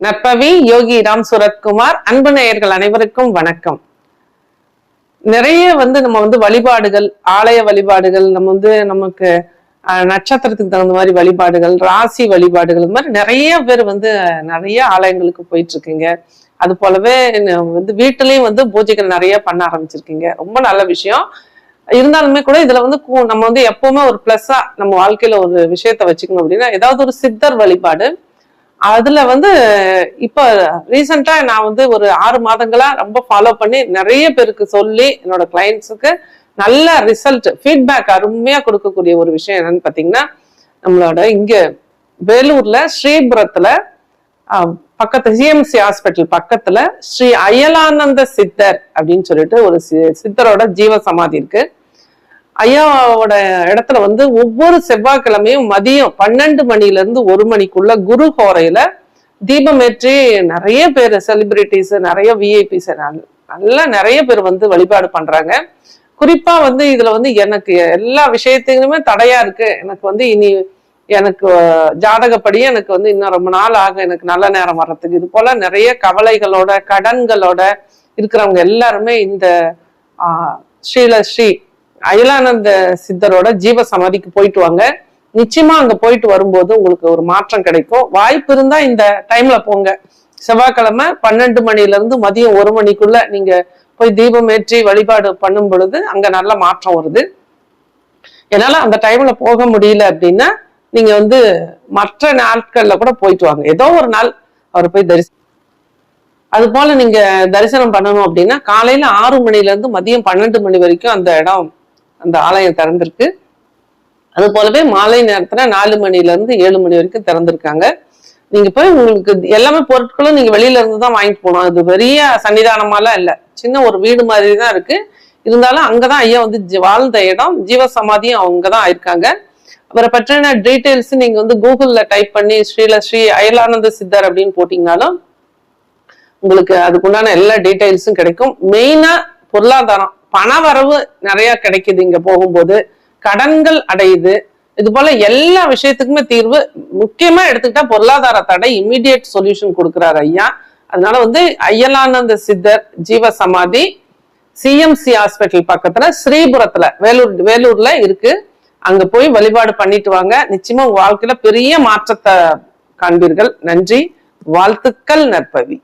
நற்பவி யோகி ராம் சுரத்குமார் அன்பு நேயர்கள் அனைவருக்கும் வணக்கம். நிறைய வந்து நம்ம வந்து வழிபாடுகள் ஆலய வழிபாடுகள் நம்ம வந்து நமக்கு நட்சத்திரத்துக்கு தகுந்த மாதிரி வழிபாடுகள் ராசி வழிபாடுகள் இந்த மாதிரி நிறைய பேர் வந்து நிறைய ஆலயங்களுக்கு போயிட்டு இருக்கீங்க அது போலவே வந்து வீட்டுலயும் வந்து பூஜைகள் நிறைய பண்ண ஆரம்பிச்சிருக்கீங்க. ரொம்ப நல்ல விஷயம். இருந்தாலுமே கூட இதுல வந்து நம்ம வந்து எப்பவுமே ஒரு பிளஸ்ஸா நம்ம வாழ்க்கையில ஒரு விஷயத்த வச்சுக்கணும் அப்படின்னா ஏதாவது ஒரு சித்தர் வழிபாடு அதுல வந்து இப்போ ரீசெண்டா நான் வந்து ஒரு ஆறு மாதங்களா ரொம்ப ஃபாலோ பண்ணி நிறைய பேருக்கு சொல்லி என்னோட கிளைண்ட்ஸுக்கு நல்ல ரிசல்ட் ஃபீட்பேக் அருமையா கொடுக்கக்கூடிய ஒரு விஷயம் என்னன்னு பாத்தீங்கன்னா நம்மளோட இங்க வேலூர்ல ஸ்ரீபுரத்துல பக்கத்து சிஎம்சி ஹாஸ்பிட்டல் பக்கத்துல ஸ்ரீ அயலானந்த சித்தர் அப்படின்னு சொல்லிட்டு ஒரு சி- சித்தரோட ஜீவ சமாதி இருக்கு. ஐயாவோட இடத்துல வந்து ஒவ்வொரு செவ்வாய்க்கிழமையும் மதியம் பன்னெண்டு மணில இருந்து ஒரு மணிக்குள்ள குரு ஹோரையில தீபம் ஏற்றி நிறைய பேர் செலிபிரிட்டிஸ் நிறைய விஐபிஸ் நல்லா நிறைய பேர் வந்து வழிபாடு பண்றாங்க. குறிப்பா வந்து இதுல வந்து எனக்கு எல்லா விஷயத்துக்குமே தடையா இருக்கு. எனக்கு வந்து இனி எனக்கு ஜாதகப்படி எனக்கு வந்து இன்னும் ரொம்ப நாள் ஆகும் எனக்கு நல்ல நேரம் வர்றதுக்கு. இது போல நிறைய கவலைகளோட கடன்களோட இருக்கிறவங்க எல்லாருமே இந்த ஆஹ், ஸ்ரீல ஸ்ரீ அயலானந்த சித்தரோட ஜீவ சமாதிக்கு போயிட்டு வாங்க. நிச்சயமா அங்க போயிட்டு வரும்போது உங்களுக்கு ஒரு மாற்றம் கிடைக்கும். வாய்ப்பு இருந்தா இந்த டைம்ல போங்க. செவ்வாய்க்கிழமை பன்னெண்டு மணில இருந்து மதியம் ஒரு மணிக்குள்ள நீங்க போய் தீபம் ஏற்றி வழிபாடு பண்ணும் பொழுது அங்க நல்ல மாற்றம் வருது. என்னால அந்த டைம்ல போக முடியல அப்படின்னா நீங்க வந்து மற்ற நாட்கள்ல கூட போயிட்டு வாங்க. ஏதோ ஒரு நாள் அவர் போய் தரிசனம் அது போல நீங்க தரிசனம் பண்ணணும் அப்படின்னா காலையில ஆறு மணில இருந்து மதியம் பன்னெண்டு மணி வரைக்கும் அந்த இடம் அந்த ஆலயம் திறந்திருக்கு. அது போலவே மாலை நேரத்துல நாலு மணில இருந்து ஏழு மணி வரைக்கும் திறந்திருக்காங்க. நீங்க போய் உங்களுக்கு எல்லாமே பொருட்களும் நீங்க வெளியில இருந்து தான் வாங்கிட்டு போகணும். அது பெரிய சன்னிதானமாலாம் இல்ல. சின்ன ஒரு வீடு மாதிரி தான் இருக்கு. இருந்தாலும் அங்கதான் ஐயா வந்து ஜி- வாழ்ந்த இடம். ஜீவ சமாதியும் ஆயிருக்காங்க. அவரை பற்றின டீட்டெயில்ஸ் நீங்க வந்து கூகுள்ல டைப் பண்ணி ஸ்ரீல ஸ்ரீ அயலானந்த சித்தர் அப்படின்னு போட்டீங்கனாலும் உங்களுக்கு அதுக்குண்டான எல்லா டீட்டெயில்ஸும் கிடைக்கும். மெயினா பொருளாதாரம். பண வரவு நிறைய கிடைக்குது இங்க போகும்போது. கடன்கள் அடையுது. இது போல எல்லா விஷயத்துக்குமே தீர்வு. முக்கியமா எடுத்துக்கிட்டா பொருளாதார தடை இம்மிடியட் சொல்யூஷன் கொடுக்குறாரு ஐயா. அதனால வந்து ஐயலானந்த சித்தர் ஜீவ சமாதி சிஎம்சி ஹாஸ்பிட்டல் பக்கத்துல ஸ்ரீபுரத்துல வேலூர் வேலூர்ல இருக்கு. அங்க போய் வழிபாடு பண்ணிட்டு வாங்க. நிச்சயமா உங்க வாழ்க்கையில பெரிய மாற்றத்தை காண்பீர்கள். நன்றி. வாழ்த்துக்கள் நற்பவி.